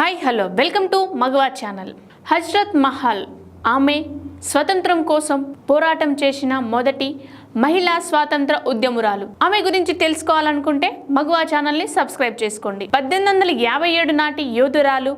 Hi hello. Welcome to మగవా channel. Hazrat Mahal ఆమె స్వతంత్రం కోసం పోరాటం చేసిన మొదటి మహిళా స్వాతంత్ర ఉద్యమురాలు. ఆమె గురించి తెలుసుకోవాలనుకుంటే మగవా ఛానల్ని సబ్స్క్రైబ్ చేసుకోండి. పద్దెనిమిది వందల యాభై ఏడు నాటి యోధురాలు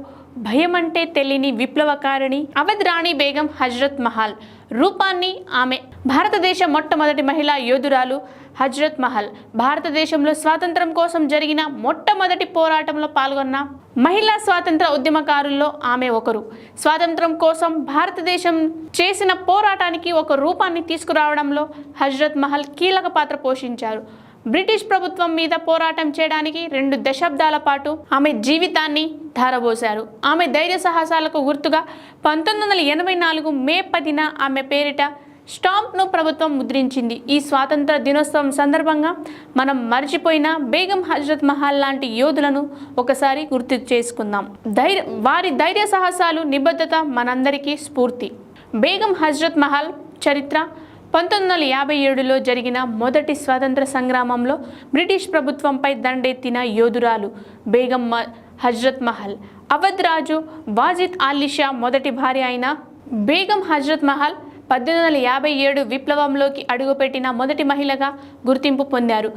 భయం అంటే తెలియని విప్లవకారిణి అవధ్ రాణి బేగం హజ్రత్ మహల్ రూపాన్ని ఆమె భారతదేశ మొట్టమొదటి మహిళా యోధురాలు హజ్రత్ మహల్. భారతదేశంలో స్వాతంత్రం కోసం జరిగిన మొట్టమొదటి పోరాటంలో పాల్గొన్న మహిళా స్వాతంత్ర ఉద్యమకారుల్లో ఆమె ఒకరు. స్వాతంత్రం కోసం భారతదేశం చేసిన పోరాటానికి ఒక రూపాన్ని తీసుకురావడంలో హజ్రత్ మహల్ కీలక పాత్ర పోషించారు. బ్రిటిష్ ప్రభుత్వం మీద పోరాటం చేయడానికి రెండు దశాబ్దాల పాటు ఆమె జీవితాన్ని ధారబోశారు. ఆమె ధైర్య సాహసాలకు గుర్తుగా పంతొమ్మిది వందల ఎనభై నాలుగు మే పదిన ఆమె పేరిట స్టాంప్ను ప్రభుత్వం ముద్రించింది. ఈ స్వాతంత్ర దినోత్సవం సందర్భంగా మనం మర్చిపోయిన బేగం హజరత్ మహల్ లాంటి యోధులను ఒకసారి గుర్తు చేసుకుందాం. ధైర్య వారి ధైర్య సాహసాలు నిబద్ధత మనందరికీ స్ఫూర్తి. బేగం హజరత్ మహల్ చరిత్ర పంతొమ్మిది వందల యాభై ఏడులో జరిగిన మొదటి స్వాతంత్ర సంగ్రామంలో బ్రిటిష్ ప్రభుత్వంపై దండెత్తిన యోధురాలు బేగం మ- హజ్రత్ మహల్. అవధ్ రాజు వాజిద్ ఆలిషా మొదటి భార్య అయిన బేగం హజ్రత్ మహల్ పద్దెనిమిది వందల యాభై ఏడు విప్లవంలోకి అడుగుపెట్టిన మొదటి మహిళగా గుర్తింపు పొందారు.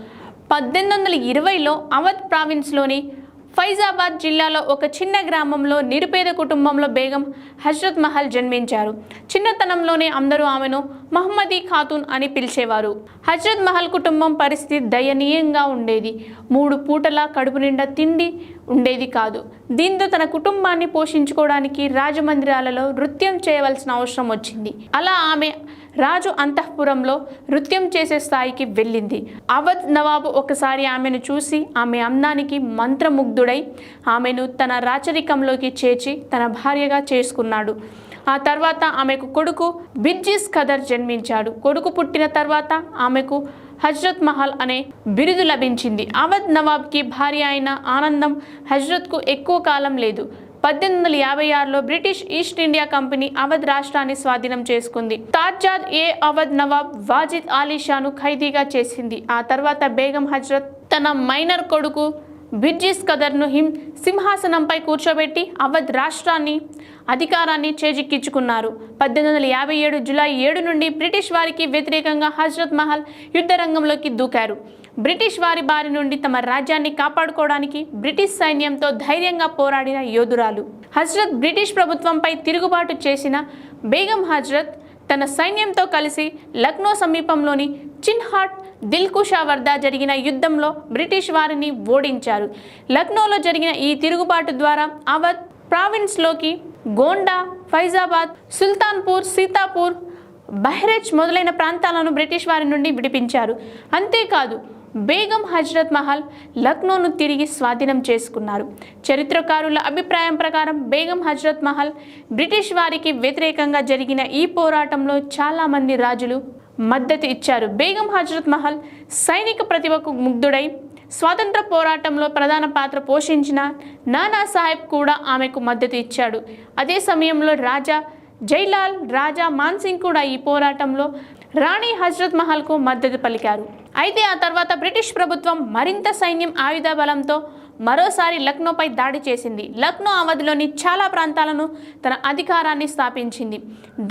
పద్దెనిమిది వందల ఇరవైలో అవధ్ ప్రావిన్స్లోని ఫైజాబాద్ జిల్లాలో ఒక చిన్న గ్రామంలో నిరుపేద కుటుంబంలో బేగం హజ్రత్ మహల్ జన్మించారు. చిన్నతనంలోనే అందరూ ఆమెను మహమ్మదీ ఖాతూన్ అని పిలిచేవారు. హజ్రత్ మహల్ కుటుంబం పరిస్థితి దయనీయంగా ఉండేది. మూడు పూటల కడుపు నిండా తిండి ఉండేది కాదు. దీంతో తన కుటుంబాన్ని పోషించుకోవడానికి రాజమందిరాలలో నృత్యం చేయవలసిన అవసరం వచ్చింది. అలా ఆమె రాజు అంతఃపురంలో నృత్యం చేసే స్థాయికి వెళ్ళింది. అవధ్ నవాబు ఒకసారి ఆమెను చూసి ఆమె అందానికి మంత్రముగ్ధుడై ఆమెను తన రాచరికంలోకి చేర్చి తన భార్యగా చేసుకున్నాడు. ఆ తర్వాత ఆమెకు కొడుకు బిర్జిస్ ఖదర్ జన్మించాడు. కొడుకు పుట్టిన తర్వాత ఆమెకు హజ్రత్ మహల్ అనే బిరుదు లభించింది. అవధ్ నవాబ్కి భార్య అయిన ఆనందం హజ్రత్కు ఎక్కువ కాలం లేదు. పద్దెనిమిది వందల యాభై ఆరులో British East India Company Awadh రాష్ట్రాన్ని స్వాధీనం చేసుకుంది. తాజ్జాద్ ఏ అవధ్ నవాబ్ వాజిద్ ఆలీ షాను ఖైదీగా చేసింది. ఆ తర్వాత బేగం హజ్రత్ తన మైనర్ కొడుకు బిర్జిస్ కదర్ను హిం సింహాసనంపై కూర్చోబెట్టి అవధ్ రాష్ట్రాన్ని అధికారాన్ని చేజిక్కించుకున్నారు. పద్దెనిమిది వందల యాభై ఏడు జులై ఏడు నుండి బ్రిటిష్ వారికి వ్యతిరేకంగా హజ్రత్ మహల్ యుద్ధ రంగంలోకి దూకారు. బ్రిటిష్ వారి బారి నుండి తమ రాజ్యాన్ని కాపాడుకోవడానికి బ్రిటిష్ సైన్యంతో ధైర్యంగా పోరాడిన యోధురాలు. హజ్రత్ బ్రిటిష్ ప్రభుత్వంపై తిరుగుబాటు చేసిన బేగం హజ్రత్ తన సైన్యంతో కలిసి లక్నో సమీపంలోని చిన్హాట్ దిల్కుషా వద్ద జరిగిన యుద్ధంలో బ్రిటిష్ వారిని ఓడించారు. లక్నోలో జరిగిన ఈ తిరుగుబాటు ద్వారా అవధ్ ప్రావిన్స్లోకి గోండా ఫైజాబాద్ సుల్తాన్పూర్ సీతాపూర్ బహ్రెచ్ మొదలైన ప్రాంతాలను బ్రిటిష్ వారి నుండి విడిపించారు. అంతేకాదు బేగం హజరత్ మహల్ లక్నోను తిరిగి స్వాధీనం చేసుకున్నారు. చరిత్రకారుల అభిప్రాయం ప్రకారం బేగం హజరత్ మహల్ బ్రిటిష్ వారికి వ్యతిరేకంగా జరిగిన ఈ పోరాటంలో చాలామంది రాజులు మద్దతు ఇచ్చారు. బేగం హజరత్ మహల్ సైనిక ప్రతిభకు ముగ్ధుడై స్వాతంత్ర పోరాటంలో ప్రధాన పాత్ర పోషించిన నానా సాహెబ్ కూడా ఆమెకు మద్దతు ఇచ్చాడు. అదే సమయంలో రాజా జైలాల్ రాజా మాన్సింగ్ కూడా ఈ పోరాటంలో రాణి హజరత్ మహల్కు మద్దతు పలికారు. అయితే ఆ తర్వాత బ్రిటిష్ ప్రభుత్వం మరింత సైన్యం ఆయుధ బలంతో మరోసారి లక్నోపై దాడి చేసింది. లక్నో అవధిలోని చాలా ప్రాంతాలను తన అధికారాన్ని స్థాపించింది.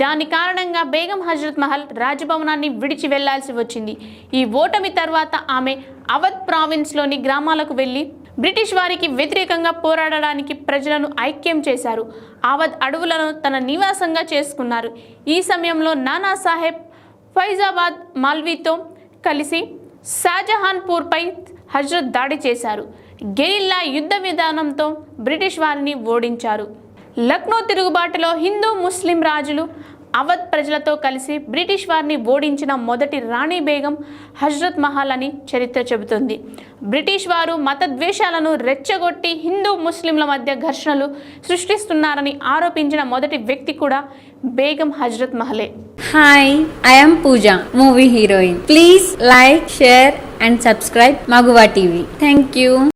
దాని కారణంగా బేగం హజరత్ మహల్ రాజభవనాన్ని విడిచి వెళ్ళాల్సి వచ్చింది. ఈ ఓటమి తర్వాత ఆమె అవధ్ ప్రావిన్స్లోని గ్రామాలకు వెళ్ళి బ్రిటిష్ వారికి వ్యతిరేకంగా పోరాడడానికి ప్రజలను ఐక్యం చేశారు. అవధ్ అడవులను తన నివాసంగా చేసుకున్నారు. ఈ సమయంలో నానా సాహెబ్ ఫైజాబాద్ మాల్వీతో కలిసి షాజహాన్పూర్పై హజ్రత్ దాడి చేశారు. గెరిల్లా యుద్ధ విధానంతో బ్రిటిష్ వారిని ఓడించారు. లక్నో తిరుగుబాటులో హిందూ ముస్లిం రాజులు అవధ్ ప్రజలతో కలిసి బ్రిటిష్ వారిని ఓడించిన మొదటి రాణి బేగం హజ్రత్ మహల్ అని చరిత్ర చెబుతుంది. బ్రిటిష్ వారు మత ద్వేషాలను రెచ్చగొట్టి హిందూ ముస్లింల మధ్య ఘర్షణలు సృష్టిస్తున్నారని ఆరోపించిన మొదటి వ్యక్తి కూడా Begum Hazrat మహలే. Hi I'm Pooja movie heroine please like share and subscribe Maguva TV thank you.